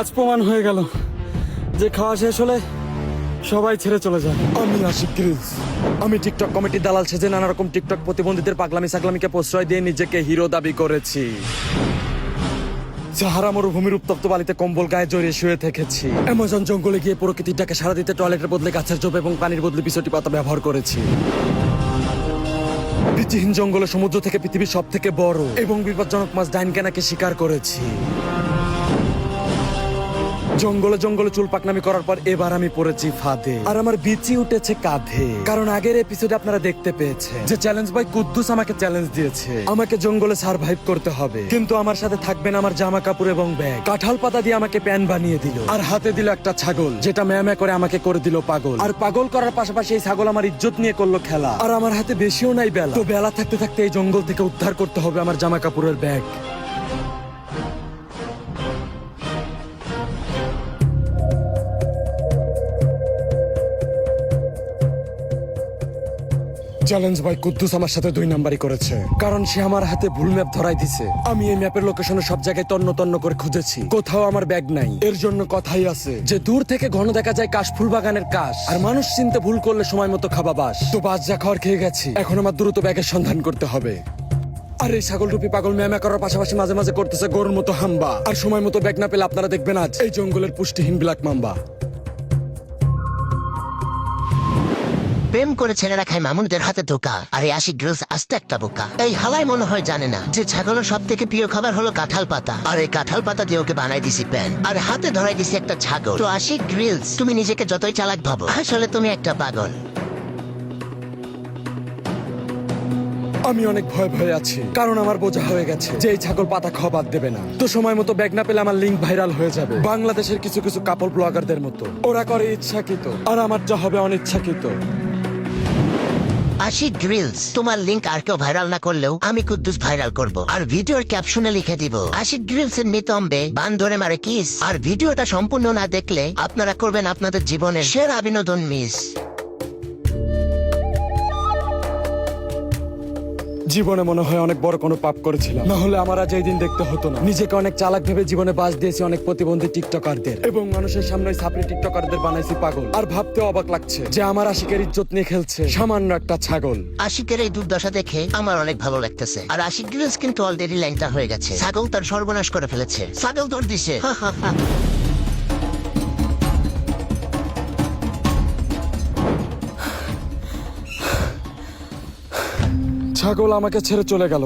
আজ প্রমাণ হয়ে গেল যে খাওয়া শেষ হলে সবাই ছেড়ে চলে যায়। আমি আশিক ক্রিজ আমি টিকটক কমিটির দালাল সেজে নানা রকম টিকটক প্রতিবন্ধীদের পাগলামি সাগলামিকে প্রশ্রয় দিয়ে নিজেকে হিরো দাবি করেছি। সাহারা মরুভূমির উত্তপ্ত বালিতে কম্বল গায়ে জড়িয়ে শুয়ে থেকেছি। অ্যামাজন জঙ্গলে গিয়ে প্রকৃতির ডাকে সারা দিতে টয়লেটের বদলে গাছের চোপ এবং পানির বদলে বিছটি পাতা ব্যবহার করেছি। পিচিহীন জঙ্গলে সমুদ্র থেকে পৃথিবীর সব থেকে বড় এবং বিপজ্জনক মাছ ডাইনকেনাকে শিকার করেছি। জঙ্গলে জঙ্গলে চুল পাকনামি করার পর এবার আমি পড়েছি ফাঁদে। আর আমার বিচি উঠেছে কাঁধে। কারণ আগের এপিসোডে আপনারা দেখতে পেয়েছে যে চ্যালেঞ্জ বাই কুদ্দুস আমাকে চ্যালেঞ্জ দিয়েছে। আমাকে জঙ্গলে সার্ভাইভ করতে হবে। কিন্তু আমার সাথে থাকবেন আমার জামা কাপড় এবং ব্যাগ কাঁঠাল পাতা দিয়ে আমাকে প্যান বানিয়ে দিল। আর হাতে দিল একটা ছাগল, যেটা ম্যামে করে আমাকে করে দিল পাগল। আর পাগল করার পাশাপাশি এই ছাগল আমার ইজ্জত নিয়ে করল খেলা। আর আমার হাতে বেশিও নাই বেলা। তো বেলা থাকতে থাকতে এই জঙ্গল থেকে উদ্ধার করতে হবে আমার জামা কাপড়ের ব্যাগ চ্যালেঞ্জ ভাই কুদ্দুস আমার সাথে দুই নাম্বারই করেছে। কারণ সে আমার হাতে ভুল ম্যাপ ধরাই দিছে। আমি এই ম্যাপের লোকেশনে সব জায়গায় তন্ন তন্ন করে খুঁজেছি। কোথাও আমার ব্যাগ নাই। এর জন্য কথাই আছে যে দূর থেকে ঘন দেখা যায় কাশফুল বাগানের কাশ। আর মানুষ চিনতে ভুল করলে সময় মতো খাবা বাস। তো বাস যা খাওয়ার খেয়ে গেছি। এখন আমার দ্রুত ব্যাগের সন্ধান করতে হবে। আর এই ছাগল রূপী পাগল ম্যামা করার পাশাপাশি মাঝে মাঝে করতেছে গরুর মতো হাম্বা। আর সময় মতো ব্যাগ না পেলে আপনারা দেখবেন আজ এই জঙ্গলের পুষ্টিহীন ব্ল্যাক মাম্বা প্রেম করে ছেলেরা খায় মামুনদের হাতে ধোকা আর এই আশিক গ্রিলস আস্তে একটা বোকা। এই হালাই মনে হয় জানে না যে ছাগলের সব থেকে প্রিয় খাবার হলো কাঁঠাল পাতা। আর এই কাঁঠাল পাতা দিয়ে ওকে বানাই দিছি প্যান। আর হাতে ধরাই দিছি একটা ছাগল। তো আশিক গ্রিলস, তুমি নিজেকে যতই চালাক ভাবো, আসলে তুমি একটা পাগল। আমি অনেক ভয় ভয়ে আছি, কারণ আমার বোঝা হয়ে গেছে যে এই ছাগল পাতা খাওয়া বাদ দেবে না। তো সময় মতো ব্যাগ না পেলে আমার লিঙ্ক ভাইরাল হয়ে যাবে। বাংলাদেশের কিছু কিছু কাপড় ব্লগারদের মতো। ওরা করে ইচ্ছাকৃত, আর আমার যা হবে অনিচ্ছাকৃত। আশিক গ্রিলস। তোমার লিঙ্ক আর কেউ ভাইরাল না করলেও আমি কুদ্দুস ভাইরাল করব। আর ভিডিওর ক্যাপশনে লিখে দিব আশি গ্রিলস এর নিতম্বে বান ধরে মারে কিস। আর ভিডিওটা সম্পূর্ণ না দেখলে আপনারা করবেন আপনাদের জীবনের সেরা বিনোদন মিস। জীবনে মনে হয় অনেক বড় কোনো পাপ করেছিলাম। না হলে আমার আজ এই দিন দেখতে হতো না। নিজেকে অনেক চালাক ভেবে জীবনে বাস দিয়েছি অনেক প্রতিবন্ধী টিকটকারদের। এবং মানুষের সামনে সাপড়ি টিকটকারদের বানাইছি পাগল। আর ভাবতে অবাক লাগছে যে আমার আশিকের ইজ্জত নিয়ে খেলছে সামান্য একটা ছাগল। আশিকের এই দুর্দশা দেখে আমার অনেক ভালো লাগতেছে। আর আশিক কিন্তু অলরেডি লাইনটা হয়ে গেছে। ছাগল তার সর্বনাশ করে ফেলেছে। ছাগল দৌড় দিছে। ছাগল আমাকে ছেড়ে চলে গেল।